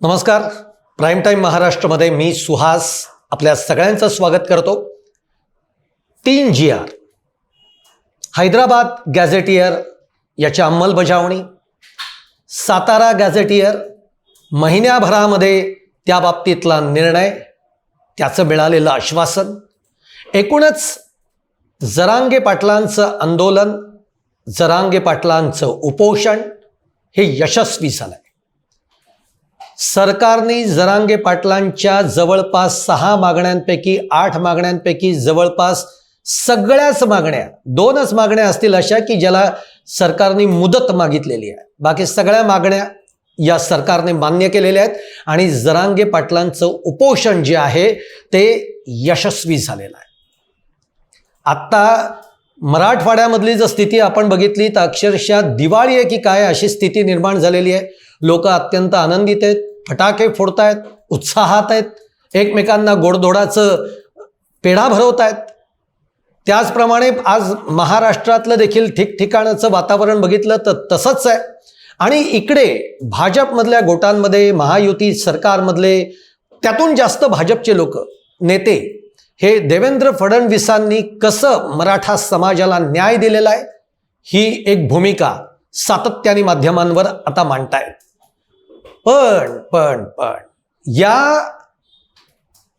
नमस्कार. Prime time महाराष्ट्रमध्ये मी सुहास आपल्या सगळ्यांचं स्वागत करतो. तीन जी आर हैदराबाद गॅझेटियर याची अंमलबजावणी सातारा गॅझेटियर महिन्याभरामध्ये त्या बाबतीतला निर्णय त्याचं मिळालेलं आश्वासन एकूणच जरांगे पाटलांचं आंदोलन जरांगे पाटलांचं उपोषण हे यशस्वी झालं आहे सरकारने जरांगे पाटलांच्या जवळपास सहा मागण्यांपैकी आठ मागण्यांपैकी जवळपास सगळ्याच मागण्या दोनच मागण्या असतील अशा की ज्याला सरकारने मुदत मागितलेली आहे. बाकी सगळ्या मागण्या या सरकारने मान्य केलेल्या आहेत आणि जरांगे पाटलांचं उपोषण जे आहे ते यशस्वी झालेलं आहे. आत्ता मराठवाड्यामधली जर स्थिती आपण बघितली तर अक्षरशः दिवाळी आहे की काय अशी स्थिती निर्माण झालेली आहे. लोक अत्यंत आनंदित आहेत. फटाके फोडतायत उत्साहात आहेत एकमेकांना गोडधोडाचं पेढा भरवत आहेत त्याचप्रमाणे आज महाराष्ट्रातलं देखील ठिकठिकाणाचं वातावरण बघितलं तर तसंच आहे. आणि इकडे भाजपमधल्या गोटांमध्ये महायुती सरकारमधले त्यातून जास्त भाजपचे लोक नेते हे देवेंद्र फडणवीसांनी कसं मराठा समाजाला न्याय दिलेला आहे ही एक भूमिका सातत्याने माध्यमांवर आता मांडतायत. पण पण पण. या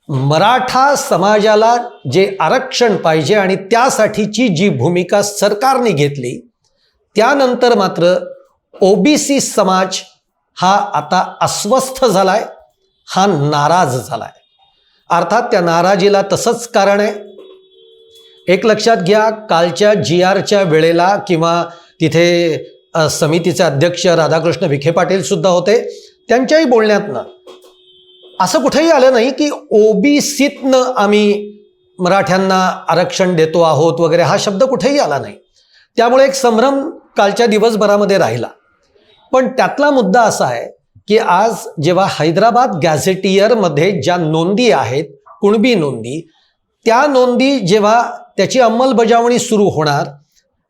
मराठा समाजाला जे आरक्षण पाहिजे आणि त्यासाठीची जी भूमिका सरकारने घेतली त्यानंतर मात्र ओबीसी समाज हा आता अस्वस्थ झालाय हा नाराज झालाय. अर्थात त्या नाराजीला तसंच कारण आहे. एक लक्षात घ्या कालच्या जी आरच्या वेळेला किंवा तिथे समितीचे अध्यक्ष राधाकृष्ण विखे पाटील सुद्धा होते. त्यांच्याही बोलण्यातनं असं कुठेही आलं नाही की ओबीसीतनं आम्ही मराठ्यांना आरक्षण देतो आहोत वगैरे हा शब्द कुठेही आला नाही. त्यामुळे एक संभ्रम कालच्या दिवसभरामध्ये राहिला. पण त्यातला मुद्दा असा आहे की आज जेव्हा हैदराबाद गॅझेटियरमध्ये ज्या नोंदी आहेत कुणबी नोंदी त्या नोंदी जेव्हा त्याची अंमलबजावणी सुरू होणार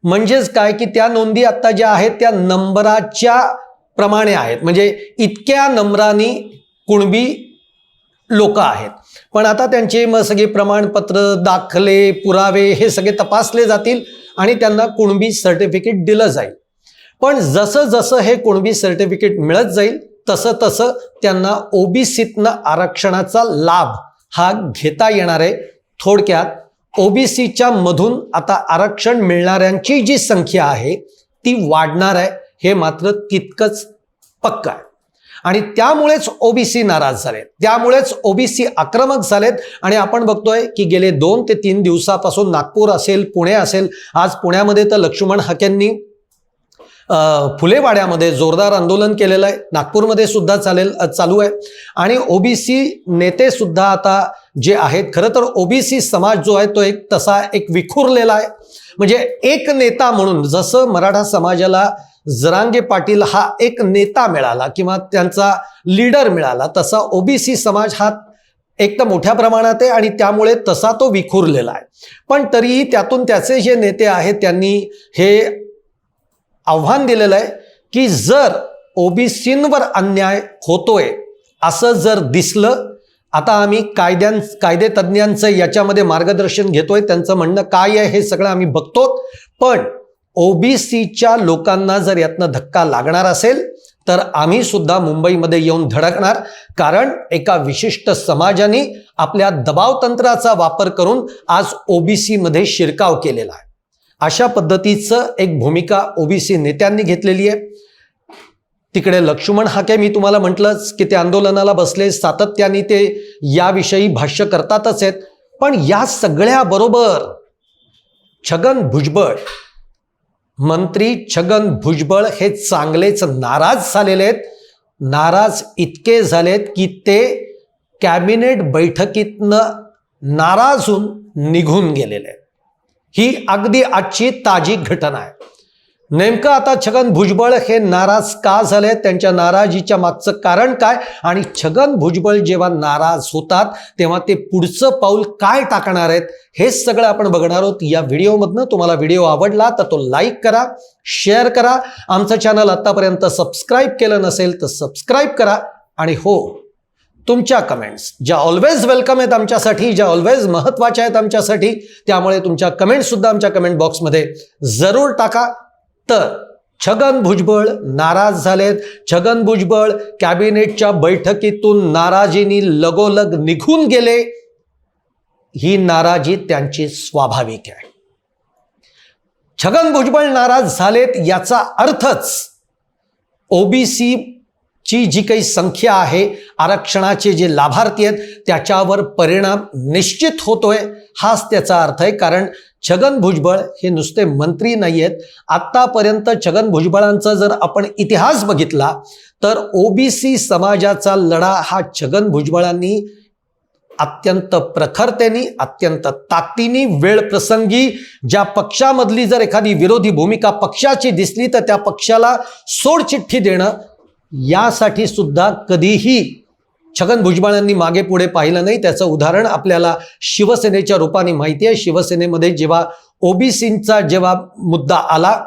म्हणजेच काय की त्या नोंदी आत्ता ज्या आहेत त्या नंबराच्या प्रमाणे आहेत. म्हणजे इतक्या नंबरांनी कुणबी लोक आहेत. पण आता त्यांचे मग सगळे प्रमाणपत्र दाखले पुरावे हे सगळे तपासले जातील आणि त्यांना कुणबी सर्टिफिकेट दिलं जाईल. पण जसं जसं हे कुणबी सर्टिफिकेट मिळत जाईल तसं तसं त्यांना ओबीसीतनं आरक्षणाचा लाभ हा घेता येणार आहे. थोडक्यात ओबीसीच्या मधून आता आरक्षण मिळणाऱ्यांची जी संख्या आहे ती वाढणार आहे. हे मात्र तितकंच पक्क आहे. आणि त्यामुळेच ओबीसी नाराज झालेत. त्यामुळेच ओबीसी आक्रमक झालेत. आणि आपण बघतोय की गेले दोन ते तीन दिवसापासून नागपूर असेल पुणे असेल आज पुण्यामध्ये तर लक्ष्मण हक्यांनी फुलेवाड्यामध्ये जोरदार आंदोलन केलेलं आहे. नागपूरमध्ये सुद्धा चालेल चालू आहे. आणि ओबीसी नेते सुद्धा आता जे आहेत खरं तर ओबीसी समाज जो आहे तो एक तसा एक विखुरलेला आहे. म्हणजे एक नेता म्हणून जसं मराठा समाजाला जरांगे पाटील हा एक नेता मिळाला किंवा त्यांचा लीडर मिळाला तसा ओबीसी समाज हा एक तर मोठ्या प्रमाणात आहे आणि त्यामुळे तसा तो विखुरलेला आहे. पण तरीही त्यातून त्याचे जे नेते आहेत त्यांनी हे आव्हान दिलेलं आहे की जर ओबीसींवर अन्याय होतोय असं जर दिसलं आता आम्ही कायद्यां कायदे तज्ज्ञांचं याच्यामध्ये मार्गदर्शन घेतोय त्यांचं म्हणणं काय आहे हे सगळं आम्ही बघतो पण ओबीसीच्या लोकांना जर यातनं धक्का लागणार असेल तर आम्ही सुद्धा मुंबईमध्ये येऊन धडकणार. कारण एका विशिष्ट समाजाने आपल्या दबाव तंत्राचा वापर करून आज ओबीसीमध्ये शिरकाव केलेला आहे. अशा पद्धतीचं एक भूमिका ओबीसी नेत्यांनी घेतलेली आहे. तिकडे लक्ष्मण हाके मी तुम्हाला म्हटलंच की ते आंदोलनाला बसले सातत्याने ते याविषयी भाष्य करतातच आहेत. पण या सगळ्याबरोबर छगन भुजबळ मंत्री छगन भुजबळ हे चांगलेच नाराज झालेले आहेत. नाराज इतके झालेत की ते कॅबिनेट बैठकीतनं नाराज होऊन निघून गेलेले आहेत. ही अगदी आजची ताजी घटना आहे. नेमकं आता छगन भुजबळ हे नाराज का झाले? त्यांच्या नाराजीच्या मागचं कारण काय? आणि छगन भुजबळ जेव्हा नाराज होतात तेव्हा ते पुढचं पाऊल काय टाकणार आहेत? हे सगळं आपण बघणार आहोत या व्हिडिओमधनं. तुम्हाला व्हिडिओ आवडला तर तो लाईक करा शेअर करा. आमचं चॅनल आत्तापर्यंत सबस्क्राईब केलं नसेल तर सबस्क्राईब करा. आणि हो तुमच्या कमेंट्स ज्या ऑलवेज वेलकम आहेत आमच्यासाठी ज्या ऑलवेज महत्त्वाच्या आहेत आमच्यासाठी त्यामुळे तुमच्या कमेंट्ससुद्धा आमच्या कमेंट बॉक्समध्ये जरूर टाका. तर छगन भुजबळ नाराज झालेत. छगन भुजबळ कॅबिनेटच्या बैठकीतून नाराजीनी लगोलग निघून गेले. ही नाराजी त्यांची स्वाभाविक आहे. छगन भुजबळ नाराज झालेत याचा अर्थच ओबीसी ची जी काही संख्या आहे आरक्षणाचे जे लाभार्थी आहेत त्याच्यावर परिणाम निश्चित होतोय. हाच त्याचा अर्थ आहे कारण छगन भुजबळ हे नुसते मंत्री नाही आहेत आत्तापर्यंत छगन भुजबळांचा जर आपण इतिहास बघितला तर ओबीसी समाजाचा लढा हा छगन भुजबळांनी अत्यंत प्रखरतेने अत्यंत ताकदीने वेळ प्रसंगी ज्या पक्षामधली जर एखादी विरोधी भूमिका पक्षाची दिसली तर त्या पक्षाला सोडचिठ्ठी देणं यासाठी सुद्धा कधीही छगन भुजबळांनी मागे पुढे पाहिलं नाही. त्याचं उदाहरण आपल्याला शिवसेनेच्या रूपाने माहिती आहे. शिवसेनेमध्ये जेव्हा ओबीसींचा जेव्हा मुद्दा आला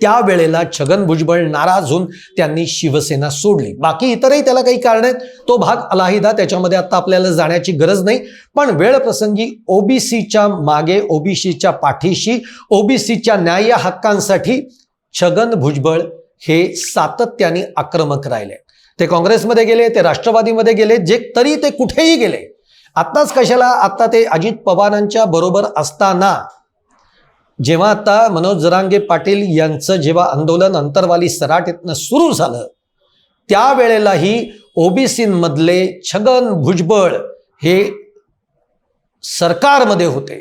त्यावेळेला छगन भुजबळ नाराज होऊन त्यांनी शिवसेना सोडली. बाकी इतरही त्याला काही कारण आहेत. तो भाग अलाहिदा त्याच्यामध्ये आता आपल्याला जाण्याची गरज नाही. पण वेळ प्रसंगी ओबीसीच्या मागे ओबीसीच्या पाठीशी ओबीसीच्या न्याय्य हक्कांसाठी छगन भुजबळ हे सातत्याने आक्रमक राहिले. ते काँग्रेसमध्ये गेले ते राष्ट्रवादीमध्ये गेले जे तरी ते कुठेही गेले. आत्ताच कशाला आत्ता ते अजित पवारांच्या बरोबर असताना जेव्हा आता मनोज जरांगे पाटील यांचं जेव्हा आंदोलन अंतरवाली सराट सराटीतनं सुरू झालं त्यावेळेलाही ओबीसीमधले छगन भुजबळ हे सरकारमध्ये होते.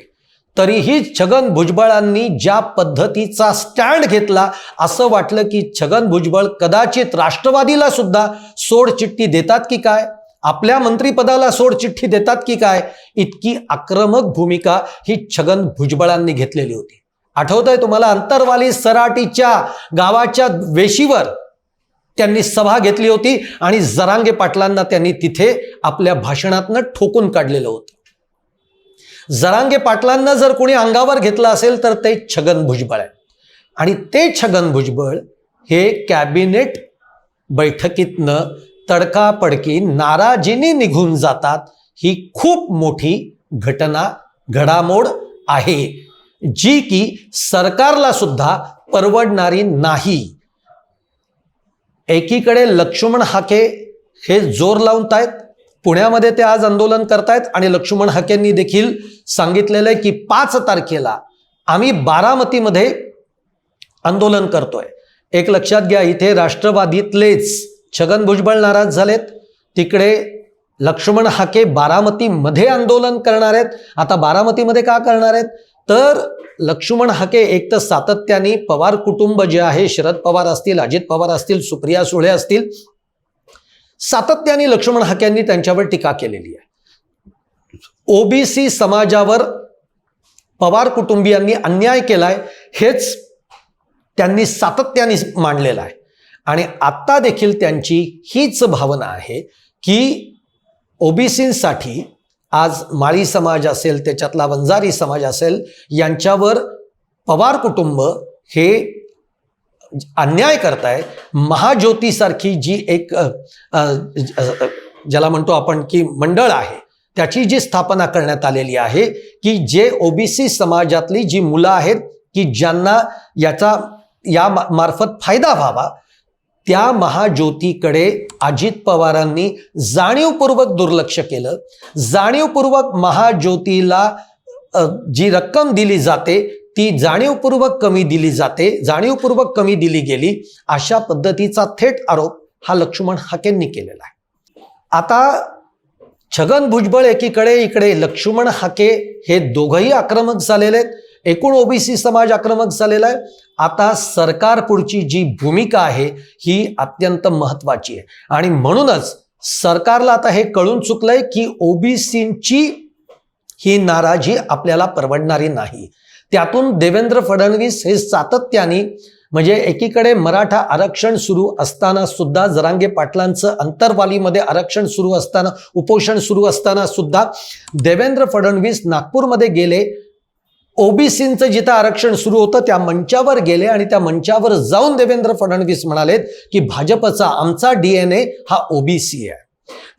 तरीही छगन भुजबळांनी ज्या पद्धतीचा स्टँड घेतला असं वाटलं की छगन भुजबळ कदाचित राष्ट्रवादीला सुद्धा सोडचिठ्ठी देतात की काय? आपल्या मंत्रिपदाला सोडचिठ्ठी देतात की काय? इतकी आक्रमक भूमिका ही छगन भुजबळांनी घेतलेली होती. आठवतंय तुम्हाला? अंतरवाली सराटीच्या गावाच्या वेशीवर त्यांनी सभा घेतली होती आणि जरांगे पाटलांना त्यांनी तिथे आपल्या भाषणातनं ठोकून काढलेलं होतं. जरांगे पाटलांना जर कोणी अंगावर घेतलं असेल तर ते छगन भुजबळ आहे आणि ते छगन भुजबळ हे कॅबिनेट बैठकीतनं तडकापडकी नाराजीने निघून जातात ही खूप मोठी घटना घडामोड आहे जी की सरकारला सुद्धा परवडणारी नाही. एकीकडे लक्ष्मण हाके हे जोर लावत आहेत पुण्यामध्ये ते आज आंदोलन करतायत आणि लक्ष्मण हाकेंनी देखील सांगितलेलं आहे की पाच तारखेला आम्ही बारामतीमध्ये आंदोलन करतोय. एक लक्षात घ्या इथे राष्ट्रवादीतलेच छगन भुजबळ नाराज झालेत. तिकडे लक्ष्मण हाके बारामतीमध्ये आंदोलन करणार आहेत. आता बारामतीमध्ये का करणार आहेत? तर लक्ष्मण हाके एक तर सातत्याने पवार कुटुंब जे आहे शरद पवार असतील अजित पवार असतील सुप्रिया सुळे असतील सातत्याने लक्ष्मण हाक्यांनी त्यांच्यावर टीका केलेली आहे. ओबीसी समाजावर पवार कुटुंबियांनी अन्याय केलाय हेच त्यांनी सातत्याने मांडलेलं आहे. आणि आत्ता देखील त्यांची हीच भावना आहे की ओबीसींसाठी आज माळी समाज असेल त्याच्यातला वंजारी समाज असेल यांच्यावर पवार कुटुंब हे अन्याय करताय महाज्योतीसारखी जी एक ज्याला म्हणतो आपण की मंडळ आहे त्याची जी स्थापना करण्यात आलेली आहे की जे ओबीसी समाजातली जी मुलं आहेत की ज्यांना याचा या मा- मार्फत फायदा व्हावा. त्या महाज्योतीकडे अजित पवारांनी जाणीवपूर्वक दुर्लक्ष केलं. जाणीवपूर्वक महाज्योतीला जी रक्कम दिली जाते ती जाणीवपूर्वक कमी दिली जाते जाणीवपूर्वक कमी दिली गेली अशा पद्धतीचा थेट आरोप हा लक्ष्मण हाकेंनी केलेला आहे. आता छगन भुजबळ एकीकडे इकडे लक्ष्मण हाके हे दोघंही आक्रमक झालेले आहेत. एकूण ओबीसी समाज आक्रमक झालेला आहे. आता सरकार पुढची जी भूमिका आहे ही अत्यंत महत्वाची आहे. आणि म्हणूनच सरकारला आता हे कळून चुकलंय की ओबीसींची ही नाराजी आपल्याला परवडणारी नाही. त्यातून देवेंद्र फडणवीस हे सातत्याने म्हणजे एकीकडे मराठा आरक्षण सुरू असताना सुद्धा जरांगे पाटलांचं अंतरवालीमध्ये आरक्षण सुरू असताना उपोषण सुरू असताना सुद्धा देवेंद्र फडणवीस नागपूरमध्ये गेले ओबीसींचं जिथं आरक्षण सुरू होतं त्या मंचावर गेले आणि त्या मंचावर जाऊन देवेंद्र फडणवीस म्हणालेत की भाजपचा आमचा डीएनए हा ओबीसी आहे.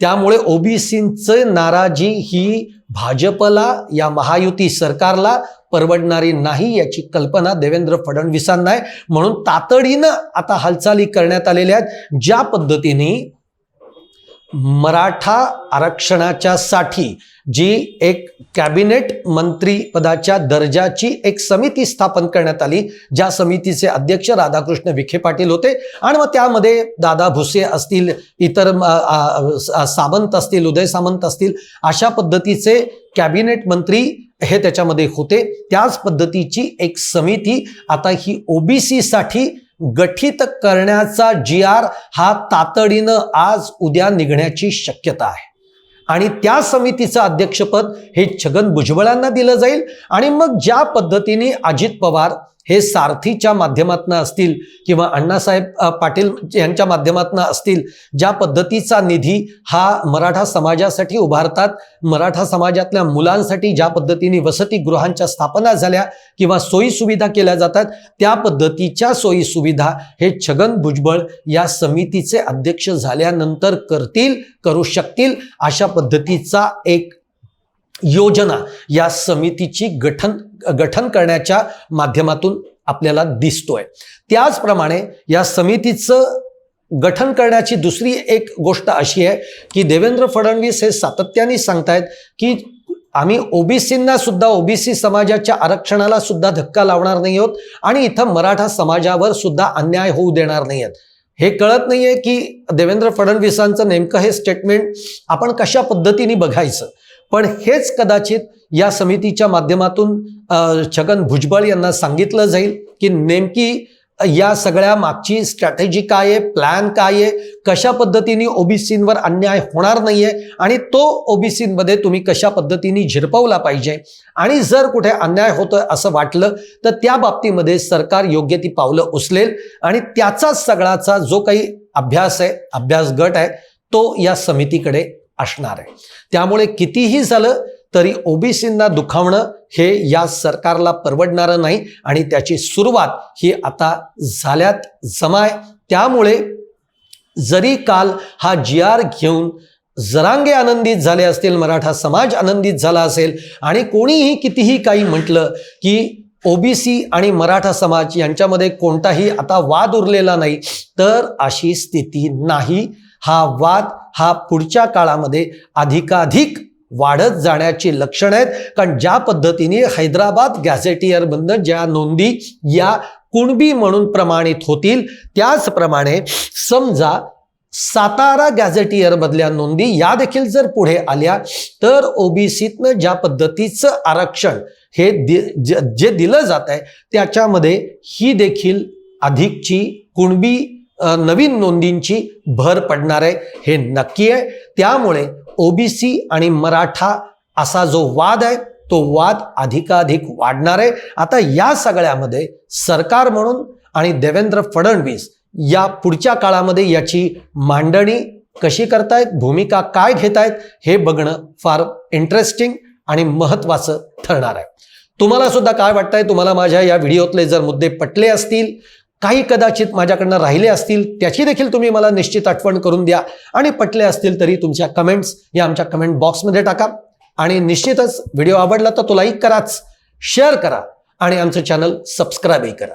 त्यामुळे ओबीसींचं नाराजी ही भाजपला या महायुती सरकारला परवडणारी नाही याची कल्पना देवेंद्र फडणवीसांना आहे. म्हणून तातडीनं आता हालचाली करण्यात आलेल्या आहेत. ज्या पद्धतीने मराठा आरक्षणाच्या साठी जी एक कॅबिनेट मंत्रीपदाच्या दर्जाची एक समिती स्थापन करण्यात आली ज्या समितीचे अध्यक्ष राधाकृष्ण विखे पाटील होते. आणि मग त्यामध्ये दादा भुसे असतील इतर सावंत असतील उदय सामंत असतील अशा पद्धतीचे कॅबिनेट मंत्री हे त्याच्यामध्ये होते. त्याच पद्धतीची एक समिती आता ही ओबीसीसाठी साठी गठीत करण्याचा जी आर हा तातडीनं आज उद्या निघण्याची शक्यता आहे. आणि त्या समितीचं अध्यक्षपद हे छगन भुजबळांना दिलं जाईल आणि मग ज्या पद्धतीने अजित पवार हे सारथीच्या माध्यमातून असतील किंवा अण्णासाहेब पाटील यांच्या माध्यमातून असतील ज्या पद्धतीचा निधी हा मराठा समाजासाठी उभारतात मराठा समाजातल्या मुलांसाठी ज्या पद्धतीने वसतिगृहांच्या स्थापना झाल्या किंवा सोयीसुविधा केल्या जातात त्या पद्धतीच्या सोयीसुविधा हे छगन भुजबळ या समितीचे अध्यक्ष झाल्यानंतर करतील करू शकतील अशा पद्धतीचा एक योजना या समितीची गठन गठन करण्याच्या माध्यमातून आपल्याला दिसतोय. त्याचप्रमाणे या समितीचं गठन करण्याची दुसरी एक गोष्ट अशी आहे की देवेंद्र फडणवीस हे सातत्याने सांगतायत की आम्ही ओबीसींना सुद्धा ओबीसी समाजाच्या आरक्षणाला सुद्धा धक्का लावणार नाही आहोत आणि इथं मराठा समाजावर सुद्धा अन्याय होऊ देणार नाही आहेत. हे कळत नाहीये की देवेंद्र फडणवीसांचं नेमकं हे स्टेटमेंट आपण कशा पद्धतीने बघायचं? पण हेच कदाचित या समितीच्या माध्यमातून छगन भुजबळ यांना सांगितलं जाईल की नेमकी या सगळ्या मागची स्ट्रॅटेजी काय आहे प्लॅन काय आहे कशा पद्धतीने ओबीसींवर अन्याय होणार नाही आहे आणि तो ओबीसीमध्ये तुम्ही कशा पद्धतीने झिरपवला पाहिजे. आणि जर कुठे अन्याय होतोय असं वाटलं तर त्या बाबतीमध्ये सरकार योग्य ती पावलं उचलेल आणि त्याचाच सगळाचा जो काही अभ्यास आहे अभ्यास गट आहे तो या समितीकडे असणार आहे. त्यामुळे कितीही झालं तरी ओबीसींना दुखावणं हे या सरकारला परवडणारं नाही आणि त्याची सुरुवात ही आता झाल्यात जमाय. त्यामुळे जरी काल हा जी आर घेऊन जरांगे आनंदित झाले असतील मराठा समाज आनंदित झाला असेल आणि कोणीही कितीही काही म्हटलं की ओबीसी आणि मराठा समाज यांच्यामध्ये कोणताही आता वाद उरलेला नाही तर अशी स्थिती नाही. हा वाद हा पुढच्या काळामध्ये अधिकाधिक वाढत जाण्याची लक्षणं आहेत. कारण ज्या पद्धतीने हैदराबाद गॅझेटियरमधनं ज्या नोंदी या कुणबी म्हणून प्रमाणित होतील त्याचप्रमाणे समजा सातारा गॅझेटियर मधल्या नोंदी या देखील जर पुढे आल्या तर ओबीसीतनं ज्या पद्धतीचं आरक्षण हे दि- ज- जे दिलं जात आहे त्याच्यामध्ये ही देखील अधिकची कुणबी नवीन नोंदींची भर पडणार आहे हे नक्की आहे. त्यामुळे ओबीसी आणि मराठा असा जो वाद आहे तो वाद अधिकाधिक वाढणार आहे. आता या सगळ्यामध्ये सरकार म्हणून आणि देवेंद्र फडणवीस या पुढच्या काळामध्ये याची मांडणी कशी करतायत भूमिका काय घेतायत हे बघणं फार इंटरेस्टिंग आणि महत्त्वाचं ठरणार आहे. तुम्हाला सुद्धा काय वाटतंय? तुम्हाला माझ्या या व्हिडिओतले जर मुद्दे पटले असतील काही कदाचित माझ्याकडनं राहिले असतील त्याची देखील तुम्ही मला निश्चित आठवण करून द्या. आणि पटले असतील तरी तुमच्या कमेंट्स या आमच्या कमेंट बॉक्समध्ये टाका. आणि निश्चितच व्हिडिओ आवडला तर तो लाईक कराच शेअर करा. आणि आमचं चॅनल सबस्क्राईबही करा.